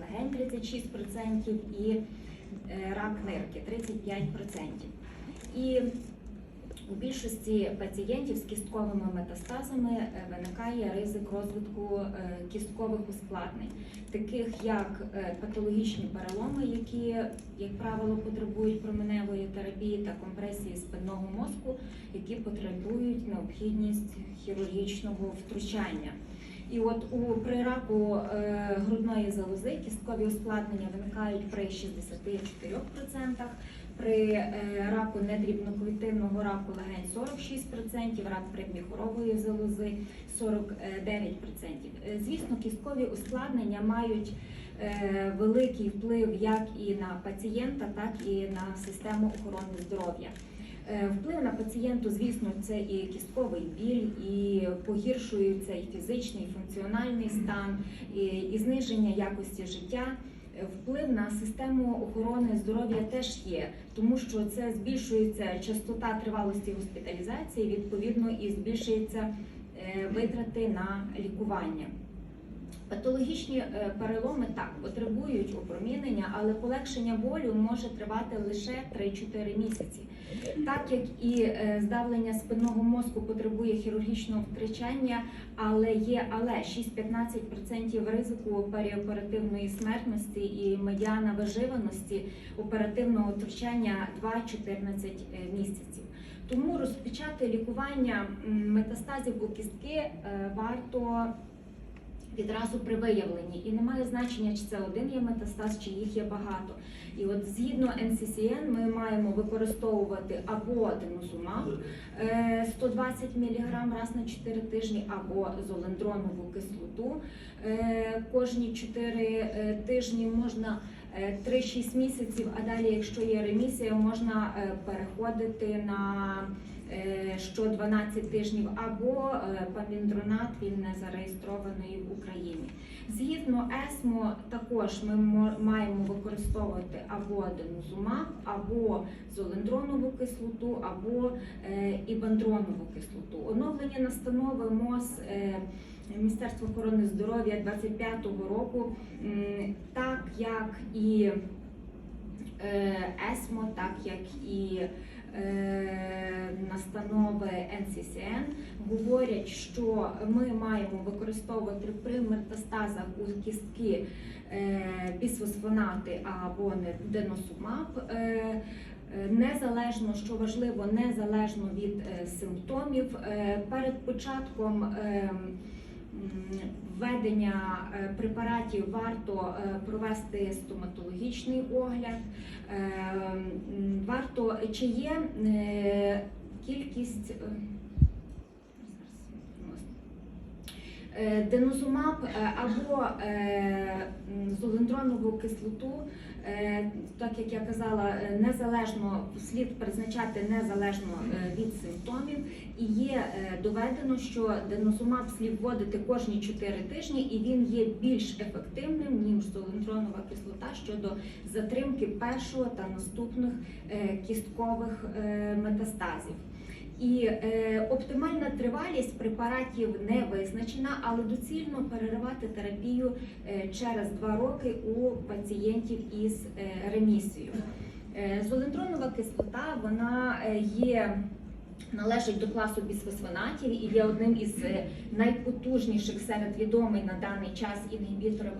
легень 36% і е, рак нирки 35%. І у більшості пацієнтів з кістковими метастазами е, виникає ризик розвитку е, кісткових ускладнень, таких як патологічні переломи, які, як правило, потребують променевої терапії та компресії спинного мозку, які потребують необхідність хірургічного втручання. І от у при раку е, грудної залози кісткові ускладнення виникають при 64%, при е, раку недрібноклітинного раку легень 46%, рак предміхорової залози 49%. Е, Звісно, кісткові ускладнення мають е, великий вплив як і на пацієнта, так і на систему охорони здоров'я. Е, Вплив на пацієнту, звісно, це і кістковий біль, і погіршується і фізичний, і функціональний стан, і, зниження якості життя. Е, Вплив на систему охорони здоров'я теж є, тому що це збільшується частота тривалості госпіталізації, відповідно, і збільшується е, витрати на лікування. Патологічні е, переломи так потребують опромінення, але полегшення болю може тривати лише 3-4 місяці. Так як і е, здавлення спинного мозку потребує хірургічного втручання, але є але 6-15% ризику періоперативної смертності і медіана виживаності оперативного втручання 2-14 місяців. Тому розпочати лікування метастазів у кістки е, варто відразу при виявленні. І немає значення, чи це один є метастаз, чи їх є багато. І от згідно NCCN ми маємо використовувати або денозумаб е, 120 мг раз на 4 тижні, або золендронову кислоту е, кожні 4 тижні можна. е, 3-6 місяців, а далі, якщо є ремісія, можна е, переходити на е, що 12 тижнів, або е, паміндронат він не зареєстрований в Україні. Згідно ЕСМО, також ми маємо використовувати або денозумаб, або золендронову кислоту, або е, ібандронову кислоту. Оновлені настанови МОЗ е, Міністерства охорони здоров'я 25-го року, так як і е, ЕСМО, так як і е, настанови NCCN говорять, що ми маємо використовувати при метастазах у кістки е, бісфосфонати або деносумаб. Е, е, Незалежно, що важливо, незалежно від е, симптомів, Е, перед початком е, м, введення е, препаратів варто е, провести стоматологічний огляд. Е, Варто чи є кількість. е, зараз, Е, Денозумаб е, або е, золендронову кислоту, е, так як я казала, е, незалежно слід призначати незалежно е, від симптомів, і є е, доведено, що денозумаб слід вводити кожні 4 тижні, і він є більш ефективним ніж золендронова кислота щодо затримки першого та наступних е, кісткових е, метастазів. І е, оптимальна тривалість препаратів не визначена, але доцільно переривати терапію е, через 2 роки у пацієнтів із е, ремісією. Е, кислота вона е, є. Належить до класу бісфосфонатів і є одним із е, найпотужніших серед відомих на даний час інгібіторів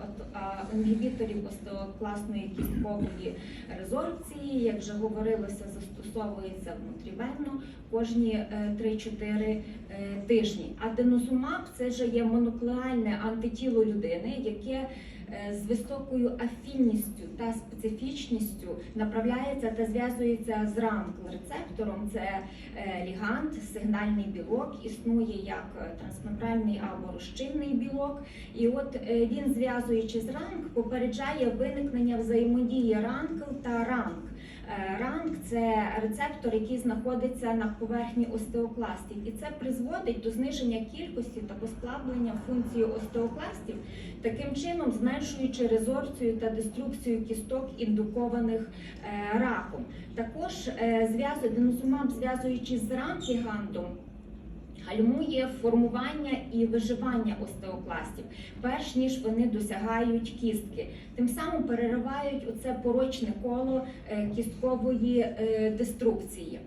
інгібіторів остеокласної кісткової резорбції. Як вже говорилося, застосовується внутрівенно кожні е, 3-4 е, тижні. А денозумаб це вже є моноклеальне антитіло людини, яке е, з високою афінністю та специфічністю направляється та зв'язується з ранкл-рецептором. Це е, лігант, сигнальний білок, існує як е, трансмембральний або розчинний білок. І от е, він, зв'язуючи з ранк, попереджає виникнення взаємодії ранкл та ранк. Е, Ранг це рецептор, який знаходиться на поверхні остеокластів, і це призводить до зниження кількості та послаблення функції остеокластів, таким чином зменшуючи резорцію та деструкцію кісток, індукованих е, раком. Також е, зв'язує денозумаб, зв'язуючи з ранкігантом, гальмує формування і виживання остеокластів, перш ніж вони досягають кістки. Тим самим переривають оце порочне коло е, кісткової е, деструкції.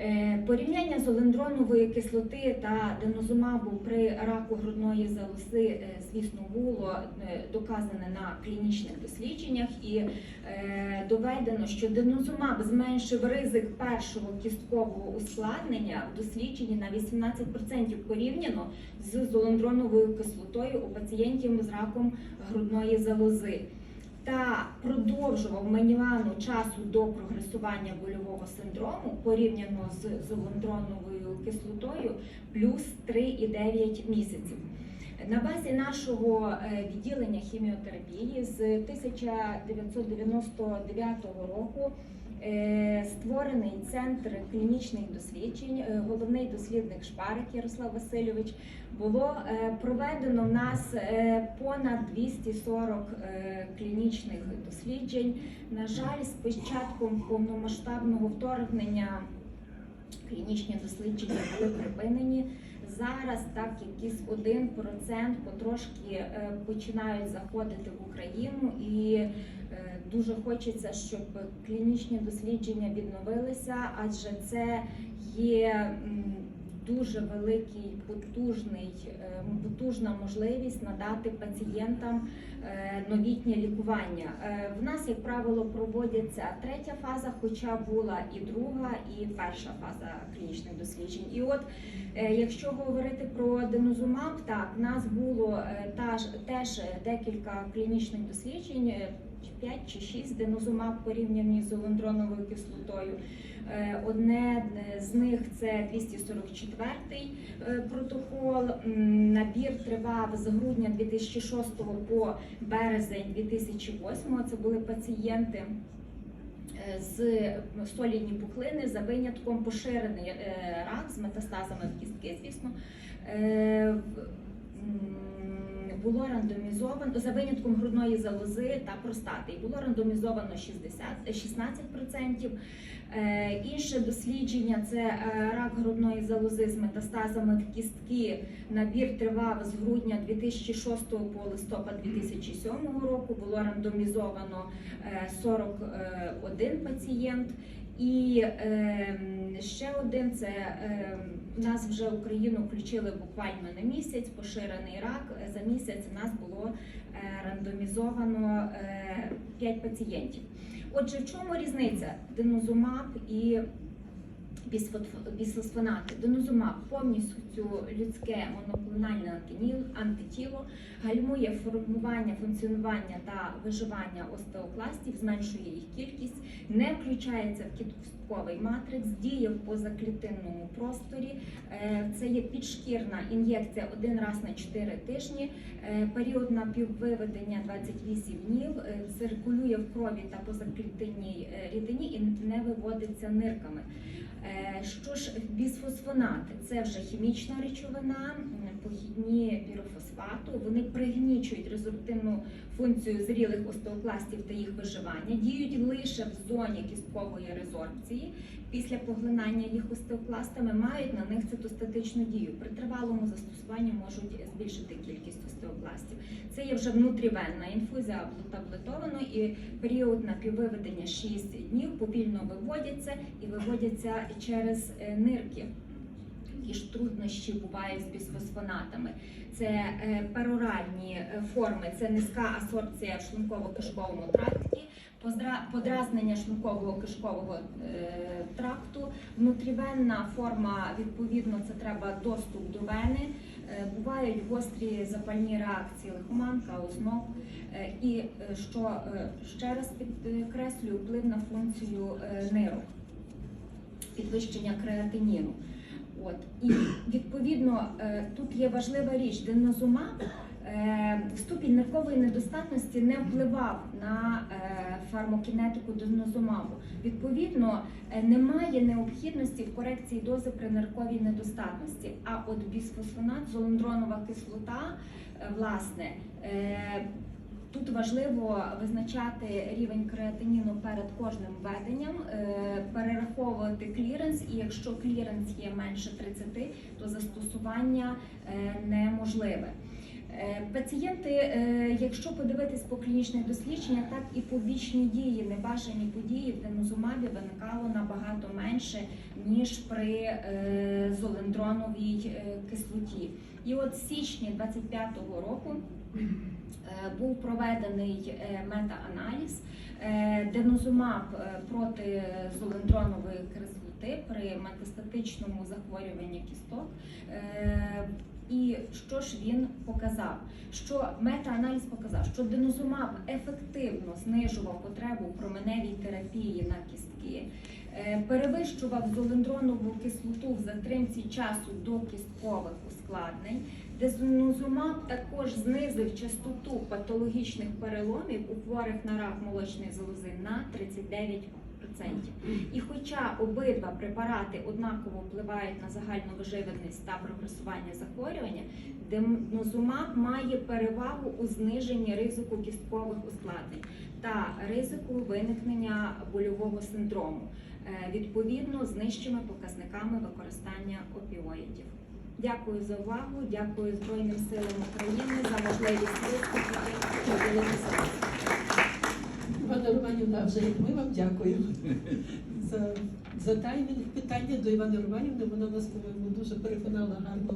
Е, Порівняння з олендронової кислоти та денозумабу при раку грудної залози, е, звісно, було е, доказане на клінічних дослідженнях. І доведено, що денозумаб зменшив ризик першого кісткового ускладнення в дослідженні на 18% порівняно з золондроновою кислотою у пацієнтів з раком грудної залози та продовжував медіану часу до прогресування больового синдрому порівняно з золондроновою кислотою плюс 3,9 місяців. На базі нашого е, відділення хіміотерапії з 1999 року створений центр клінічних досліджень, е, головний дослідник Шпарик Ярослав Васильович. Було е, проведено в нас е, понад 240 е, клінічних досліджень. На жаль, з початком повномасштабного вторгнення клінічні дослідження були припинені. Зараз так якийсь один процент потрошки е, починають заходити в Україну, і е, дуже хочеться, щоб клінічні дослідження відновилися, адже це є дуже великий, потужний, е, потужна можливість надати пацієнтам е, новітнє лікування. Е, В нас, як правило, проводяться третя фаза, хоча була і друга, і перша фаза клінічних досліджень. І от Якщо говорити про денозумаб, так в нас було теж декілька клінічних досліджень, 5 чи 6 денозумаб порівняні з олендроновою кислотою. Е, Одне з них це 244 е, протокол. Набір тривав з грудня 2006 по березень 2008. Це були пацієнти е, з солідні пухлини за винятком поширений рак з метастазами в кістки, звісно. Е, Було рандомізовано за винятком грудної залози та простати. Було рандомізовано 60, 16%. Е, Інше дослідження це е, рак грудної залози з метастазами в кістки. Набір тривав з грудня 2006 по листопад 2007 року. Було рандомізовано е, 41 пацієнт. І е, ще один це е, нас вже Україну включили буквально на місяць, поширений рак. За місяць у нас було е, рандомізовано е, 5 пацієнтів. Отже, в чому різниця денозумаб і бісфосфонати? Денозумаб повністю людське моноклональне антитіло, гальмує формування, функціонування та виживання остеокластів, зменшує їх кількість, не включається в кістковий матрикс, діє в позаклітинному просторі. Е, Це є підшкірна ін'єкція один раз на 4 тижні. Е, Період напіввиведення 28 днів, е, циркулює в крові та позаклітинній рідині і не виводиться нирками. Е, Що ж бісфосфонати? Це вже хімічна речовина, похідні пірофосфату. Вони пригнічують резорптивну функцію зрілих остеокластів та їх виживання, діють лише в зоні кісткової резорбції. Після поглинання їх остеокластами мають на них цитостатичну дію. При тривалому застосуванні можуть збільшити кількість остеокластів. Це є вже внутрівенна інфузія таблетовано і період напіввиведення 6 днів повільно виводяться і виводяться через е, нирки. Які ж труднощі бувають з бісфосфонатами. Це е, пероральні е, форми, це низька абсорбція в шлунково-кишковому тракті, подразнення шлункового-кишкового е, тракту, внутрівенна форма, відповідно, це треба доступ до вени. Бувають гострі запальні реакції лихоманка, озноб. І що ще раз підкреслюю вплив на функцію нирок, підвищення креатиніну. От і відповідно е, тут є важлива річ, денозумаб е, ступінь ниркової недостатності не впливав на е, фармокінетику денозумабу. Відповідно, немає необхідності в корекції дози при нирковій недостатності. А от бісфосфонат, золондронова кислота, власне. Тут важливо визначати рівень креатиніну перед кожним введенням, е, перераховувати кліренс, і якщо кліренс є менше 30, то застосування е, неможливе. Е, Пацієнти, якщо подивитись по клінічних дослідженнях, так і побічні дії, небажані події в денозумабі виникало набагато менше, ніж при золендроновій кислоті. І от в січні 25-го року був проведений е, мета-аналіз е, денозумаб е, проти золендронової кислоти при метастатичному захворюванні кісток. Е, І що ж він показав? Що мета-аналіз показав, що денозумаб ефективно знижував потребу променевій терапії на кістки, е, перевищував золендронову кислоту в затримці часу до кісткових ускладнень. Дезонозумаб також знизив частоту патологічних переломів у хворих на рак молочної залози на 39%. І хоча обидва препарати однаково впливають на загальну виживаність та прогресування захворювання, денозумаб має перевагу у зниженні ризику кісткових ускладнень та ризику виникнення больового синдрому, е, відповідно з нижчими показниками використання опіоїдів. Дякую за увагу. Дякую Збройним силам України за можливість виступити поділитися. Івана Романівна, вже як ми вам дякуємо за, за таймінг питання до Івани Романівни. Вона нас, по-моєму, дуже переконала гарно